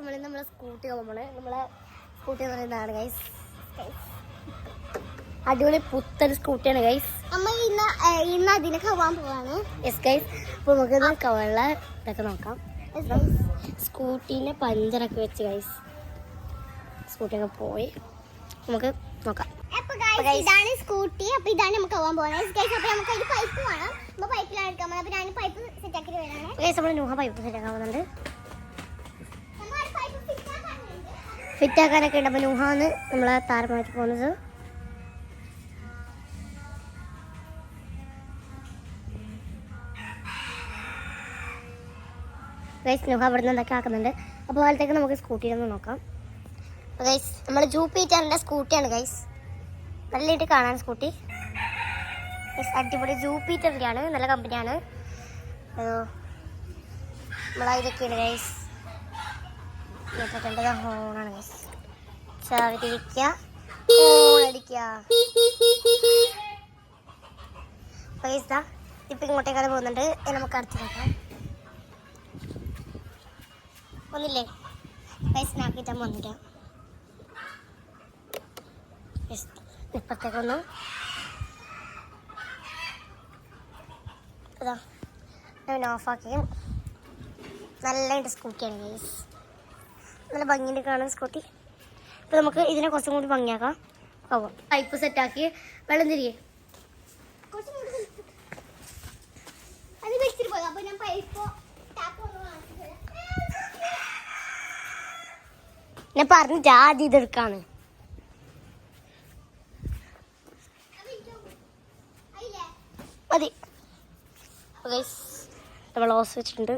നമ്മൾ നമ്മളെ സ്കൂട്ടി പോകുമ്പോൾ നമ്മളെ സ്കൂട്ടി എന്ന് പറയുന്നതാണ് ഗൈസ് അടിപൊളി പുത്തൻ സ്കൂട്ടിയാണ് ഗൈസ് നമ്മൾ ഇന്ന് ഇന്ന് അതിനൊക്കെ പോവാൻ പോവാണ്. യെസ് ഗൈസ് അപ്പോൾ നമുക്ക് ഇന്ന് കവളിലെ ഇതൊക്കെ നോക്കാം. സ്കൂട്ടീന്റെ പഞ്ചറൊക്കെ വെച്ച് ഗൈസ് സ്കൂട്ടിയൊക്കെ പോയി. നമുക്ക് നോക്കാം. ഇതാണ് സ്കൂട്ടി. അപ്പൊ ഇതാണ് നമുക്ക് പോവാൻ പോകുന്നത് ഗൈസ് അപ്പൊ നമുക്ക് ഒരു പൈപ്പ് വേണം അപ്പൊ പൈപ്പിലാണ് എടുക്കാൻ പോകുന്നത് അപ്പൊ ഞാൻ പൈപ്പ് സെറ്റ് ആക്കി വരാണ്. ഗൈസ് നമ്മൾ നൂഹ പൈപ്പ് സെറ്റാക്കാൻ പോകുന്നുണ്ട്. ഫിറ്റാക്കാനൊക്കെ ഉണ്ട് അപ്പോൾ നുഹാന്ന് നമ്മളെ താരമായിട്ട് പോകുന്നത് ഗൈസ് നുഹ അവിടെ നിന്ന് എന്തൊക്കെ ആക്കുന്നുണ്ട്? അപ്പോൾ അതിലത്തേക്ക് നമുക്ക് സ്കൂട്ടിയിലൊന്ന് നോക്കാം. ഗൈസ് നമ്മൾ ജൂപ്പിറ്ററിന്റെ സ്കൂട്ടിയാണ് ഗൈസ് നല്ലതായിട്ട് കാണാൻ സ്കൂട്ടി ഗൈസ് അടിപൊളി ജൂപ്പിറ്ററിന്റെ ആണ്. നല്ല കമ്പനിയാണ് നമ്മളതിലൊക്കെയാണ് ഗൈസ് ഇരുപത്തിരണ്ടത് ഹോണാണ് ഗൈസ് ചാവി തിരിക്കുക ഹോൺ അടിക്കുക ഗൈസ് ദാ ഇപ്പം ഇങ്ങോട്ടേക്കാണ് പോകുന്നുണ്ട്. നമുക്ക് അടുത്ത് നോക്കാം ഒന്നില്ലേ പൈസ നാക്കിട്ടാൻ വന്നില്ല. ഇപ്പത്തേക്കൊന്ന് അതാ ഞാൻ ഓഫാക്കി നല്ലതായിട്ട് സ്കൂട്ടിയാണ് ഗൈസ് നല്ല ഭംഗിയിൽ കാണാൻ സ്കൂട്ടി. ഇപ്പൊ നമുക്ക് ഇതിനെ കുറച്ചും കൂടി ഭംഗിയാക്കാം. പോവാം. പൈപ്പ് സെറ്റാക്കി. വെള്ളം തിരികെ. ഞാൻ പറഞ്ഞിട്ട് ആദ്യം ഇതെടുക്കാണ് മതി. നമ്മൾ ഓസ് വെച്ചിട്ടുണ്ട്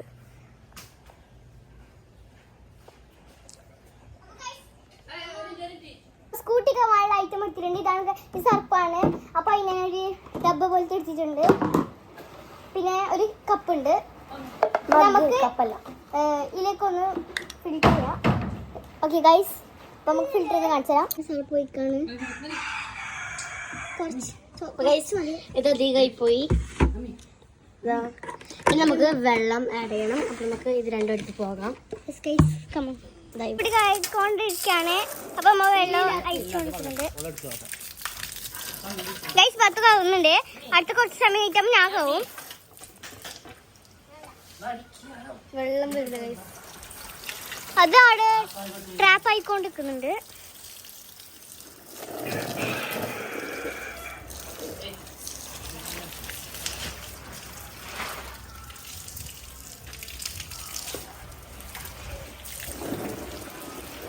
സ്കൂട്ടിക്ക് വാഴ ഐറ്റം എടുത്തിട്ടുണ്ട് ഇതാണ് ഈ സർപ്പാണ് അപ്പൊ അതിനെ ഒരു ഡബ്ബ പോലത്തെ എടുത്തിട്ടുണ്ട് പിന്നെ ഒരു കപ്പ് ഉണ്ട് നമുക്ക് ഇതിലേക്കൊന്ന് ഫിൽറ്റർ ചെയ്യാം. ഓക്കെ ഗൈസ് നമുക്ക് ഫിൽറ്റർ ചെയ്ത് കാണിച്ചു തരാം. കുറച്ച് ഗൈസ് ഇത് അധികമായി പോയി. ഇനി നമുക്ക് വെള്ളം ആഡ് ചെയ്യണം. അപ്പം നമുക്ക് ഇത് രണ്ടും എടുത്ത് പോകാം. കഴിക്കൊണ്ടിരിക്കുകയാണ് അപ്പൊ നമ്മൾ വെള്ളം അയച്ചു കൊടുക്കുന്നുണ്ട്. ഗൈസ് പത്ത് കവുന്നുണ്ട് അടുത്ത കുറച്ച് സമയം കഴിക്കുമ്പോൾ ഞാൻ കവും വെള്ളം വരുന്നത് ഗൈസ് അത് അവിടെ ട്രാപ്പ് ആയിക്കൊണ്ടിരിക്കുന്നുണ്ട്.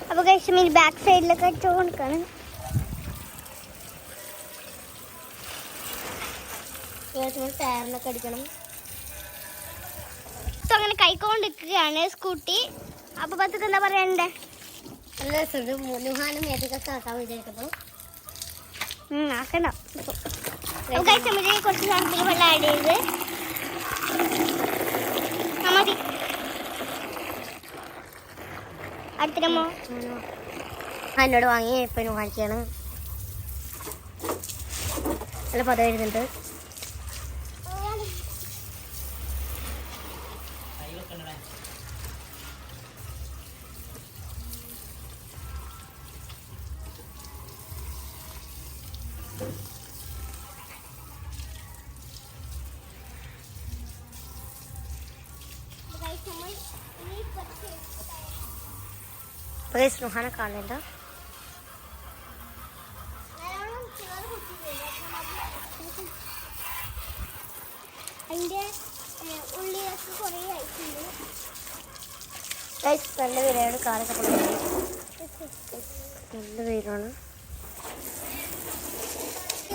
അപ്പൊ മീൻ ബാക്ക് സൈഡിലൊക്കെ ടയറിനൊക്കെ അടിക്കണം. സോ അങ്ങനെ കൈക്കൊണ്ടിരിക്കുകയാണ് സ്കൂട്ടി. അപ്പൊ പത്തൊക്കെ എന്താ പറയണ്ടേ? നല്ല രസമുണ്ട്. നുഹാനും ഏതൊക്കെ ആക്കാൻ വിചാരിക്കുന്നു. ആക്കണം. നമുക്ക് കുറച്ച് സാധനത്തിൽ വെള്ളം ആഡ് ചെയ്ത് മതി അടുത്തിടമോ ആ എന്നോട് വാങ്ങി ഇപ്പം വാങ്ങിക്കാണ് നല്ല പദം വരുന്നുണ്ട്. അപ്പോൾ ഗൈസ് നുഹാനെ കാണുന്നില്ല അതിന്റെ ഉള്ളിലൊക്കെ കുറേ ആയിട്ടുണ്ട്. നല്ല പേരാണ് കാലൊക്കെ നല്ല പേരാണ്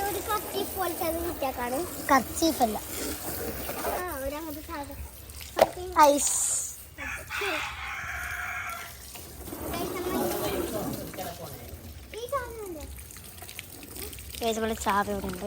ഒരു കത്തി പോലത്തെ കുട്ടിയാക്കാണ്. കർച്ചീഫല്ല. ഐസ് നമ്മുടെ ചാവ ഇവിടെ ഉണ്ട്?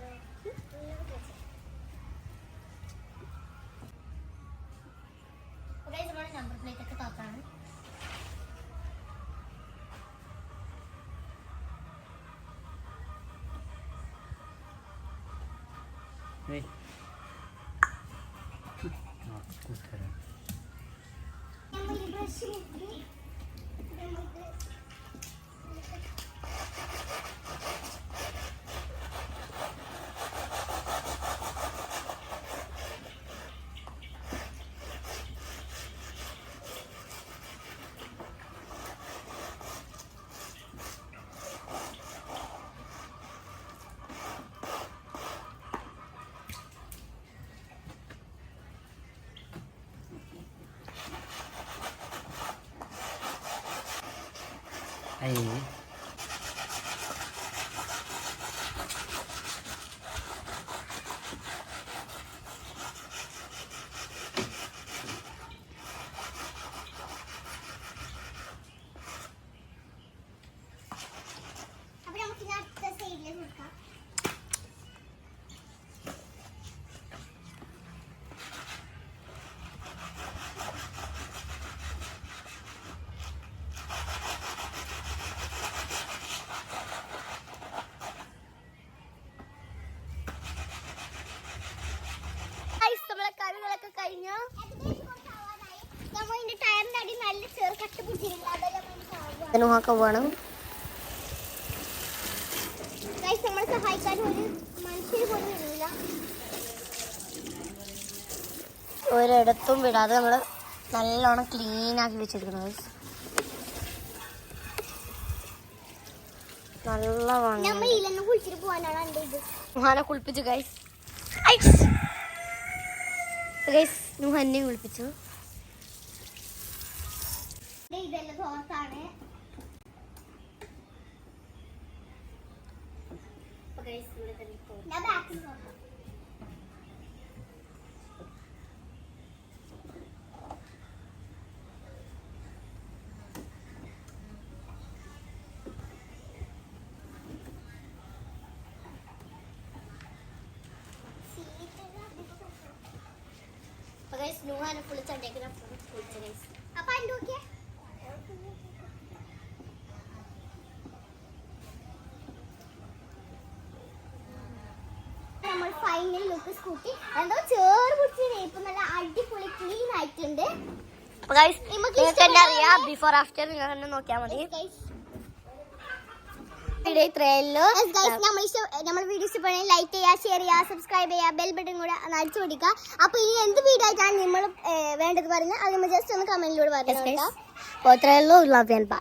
めちゃくちゃ。え。Ay, നുഹാക്ക വേണം നമ്മളെ സഹായിക്കാൻ ഒരു മനുഷ്യർ പോലും വരുന്നില്ല ഒരിടത്തും വിടാതെ നമ്മൾ നല്ലോണം ക്ലീൻ ആക്കി വെച്ചിരിക്കുന്നത്. നല്ല നുഹാനെ കുളിപ്പിച്ചു ഗൈസ് ഗൈസ് നുഹന്നെയും കുളിപ്പിച്ചു. ഇതെല്ലാം തോർത്താണ് ഞാൻ ബാക്കിൽ നോക്കാം നുഹാനെ ഫുള്ള് ചണ്ടേക്കുന്ന കുളിച്ചു ഗൈസ് അപ്പൊ അതിന്റെ നോക്കിയേ നമ്മൾ ഫൈനൽ ലുക്ക് സ്കൂട്ടി എന്തോ ചേറ് പിടിച്ചിട്ട് ഇപ്പൊ നല്ല അടിപൊളി ക്ലീൻ ആയിട്ടുണ്ട്. നിങ്ങൾക്ക് അറിയാം. ബിഫോർ ആഫ്റ്റർ നിങ്ങൾ തന്നെ നോക്കിയാൽ മതി. Guys, വീഡിയോ ഇത്രയല്ലോ നമ്മൾ നമ്മൾ വീഡിയോ ലൈക്ക് ചെയ്യുക ഷെയർ ചെയ്യുക സബ്സ്ക്രൈബ് ചെയ്യുക ബെൽ ബട്ടൺ കൂടെ അടിച്ചു കൊടുക്കുക അപ്പൊ ഇനി എന്ത് വീഡിയോ ആയിട്ടാണ് നിങ്ങൾ വേണ്ടത് പറഞ്ഞാൽ അത് നമ്മൾ ജസ്റ്റ് ഒന്ന് കമന്റിലൂടെ പറഞ്ഞു അപ്പോൾ ഇത്രയല്ലോ ലവ് ആൻഡ് ബൈ